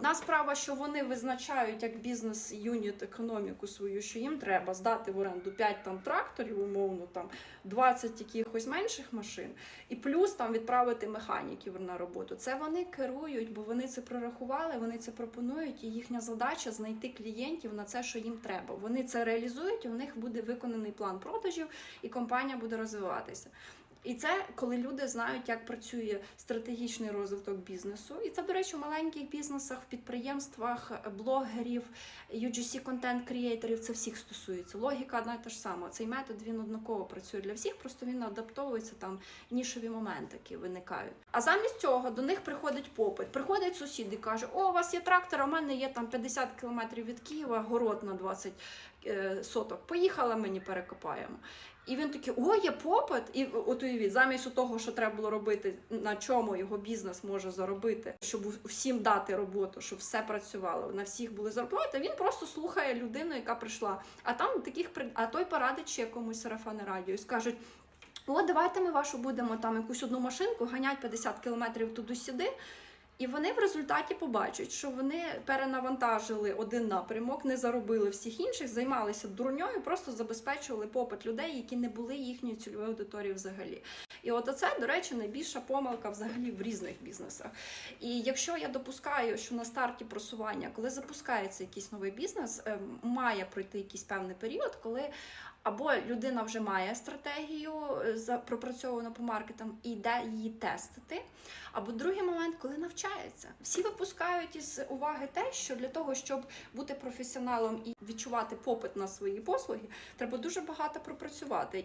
Одна справа, що вони визначають як бізнес-юніт економіку свою, що їм треба здати в оренду 5 там тракторів, умовно там 20 якихось менших машин, і плюс там відправити механіків на роботу. Це вони керують, бо вони це прорахували, вони це пропонують, і їхня задача знайти клієнтів на це, що їм треба. Вони це реалізують, у них буде виконаний план продажів, і компанія буде розвиватися. І це коли люди знають, як працює стратегічний розвиток бізнесу. І це, до речі, в маленьких бізнесах, в підприємствах, блогерів, UGC контент креаторів це всіх стосується. Логіка одна і та ж сама. Цей метод він однаково працює для всіх, просто він адаптовується там нішові моменти, які виникають. А замість цього до них приходить попит. Приходить сусід і каже: О, у вас є трактор, а в мене є там 50 кілометрів від Києва, город на 20 е, соток. Поїхала мені перекопаємо. І він такий, о, є попит. І от уявіть, замість того, що треба було робити, на чому його бізнес може заробити, щоб всім дати роботу, щоб все працювало, на всіх були зарплати. Він просто слухає людину, яка прийшла. А там таких а той порадить ще комусь сарафане радіо і скажуть. О, давайте ми вашу будемо там якусь одну машинку ганять 50 кілометрів туди-сюди. І вони в результаті побачать, що вони перенавантажили один напрямок, не заробили всіх інших, займалися дурньою, просто забезпечували попит людей, які не були їхньою цільовою аудиторією взагалі. І от оце, до речі, найбільша помилка взагалі в різних бізнесах. І якщо я допускаю, що на старті просування, коли запускається якийсь новий бізнес, е, має пройти якийсь певний період, коли або людина вже має стратегію е, пропрацьовану по маркетам і йде її тестити. Або другий момент, коли навчається. Всі випускають із уваги те, що для того, щоб бути професіоналом і відчувати попит на свої послуги, треба дуже багато пропрацювати.